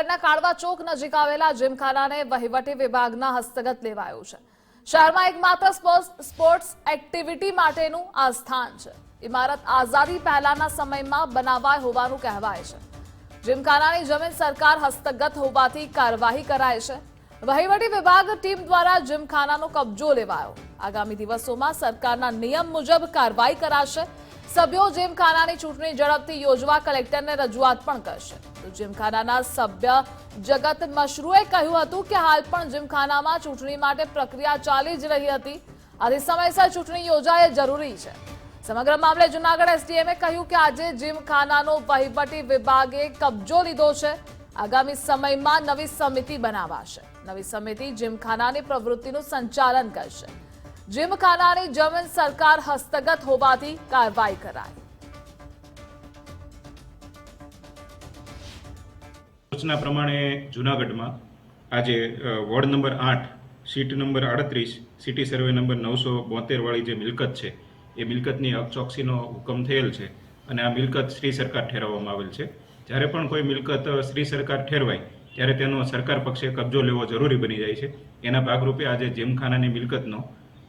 શહેરના કાળવા ચોક નજીક આવેલા જીમખાનાને વહીવટી વિભાગના હસ્તગત લેવાયું છે. શહેરમાં એકમાત્ર સ્પોર્ટ્સ- સ્પોર્ટ્સ એક્ટિવિટી માટેનું આ સ્થાન છે. ઇમારત આઝાદી પહેલાના સમયમાં બનાવાય હોવાનું કહેવાય છે. જીમખાનાની જમીન સરકાર હસ્તગત હોવાથી કાર્યવાહી કરાય છે. વહીવટી વિભાગ ટીમ દ્વારા જીમખાનાનો કબજો લેવાયો. આગામી દિવસોમાં સરકારના નિયમ મુજબ કાર્યવાહી કરાશે સભ્યો જીમખાનાની ચૂંટણી ઝડપથી યોજવા કલેક્ટરને રજૂઆત પણ કરશે. તો જીમખાનાના સભ્ય જગત મશરૂએ કહ્યું હતું કે હાલ પણ જીમખાનામાં ચૂંટણી માટે પ્રક્રિયા ચાલી જ રહી હતી. આથી સમયસર ચૂંટણી યોજાય જરૂરી છે. સમગ્ર મામલે જુનાગઢ એસડીએમે કહ્યું કે આજે જીમખાનાનો વહીવટી વિભાગે કબજો લીધો છે. આગામી સમયમાં નવી સમિતિ બનાવાશે. નવી સમિતિ જીમખાનાની પ્રવૃત્તિનું સંચાલન કરશે. જીમખાનાની જમીન સરકાર હસ્તગત હોવાથી કાર્યવાહી કરાઈ. સૂચના પ્રમાણે જુનાગઢમાં આજે વોર્ડ નંબર આઠ, સીટ નંબર આડત્રીસ, સિટી સર્વે નંબર નવસો બોતેરવાળી જે મિલકત છે, એ મિલકતની ચોકસીનો હુકમ થયેલ છે અને આ મિલકત શ્રી સરકાર ઠેરવવામાં આવેલ છે. જ્યારે પણ કોઈ મિલકત શ્રી સરકાર ઠેરવાય, ત્યારે તેનો સરકાર પક્ષે કબજો લેવો જરૂરી બની જાય છે. એના ભાગરૂપે આજે જેમખાનાની મિલકતનો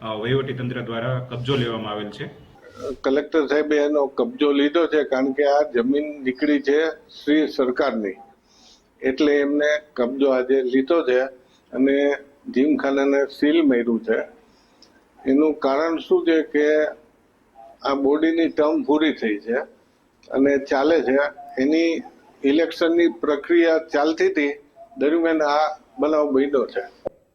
વહીવટીતંત્ર દ્વારા કબજો લેવામાં આવેલ છે. કલેક્ટર સાહેબે એનો કબજો લીધો છે કારણ કે આ જમીન નીકળી છે શ્રી સરકારની. એટલે એમને કબજો આજે લીધો છે અને જીમખાનાને સીલ માર્યું છે. એનું કારણ શું છે કે આ બોડીની ટર્મ પૂરી થઈ છે અને ચાલે છે. એની ઇલેક્શનની પ્રક્રિયા ચાલતી હતી. દરમિયાન આ બનાવ બન્યો છે.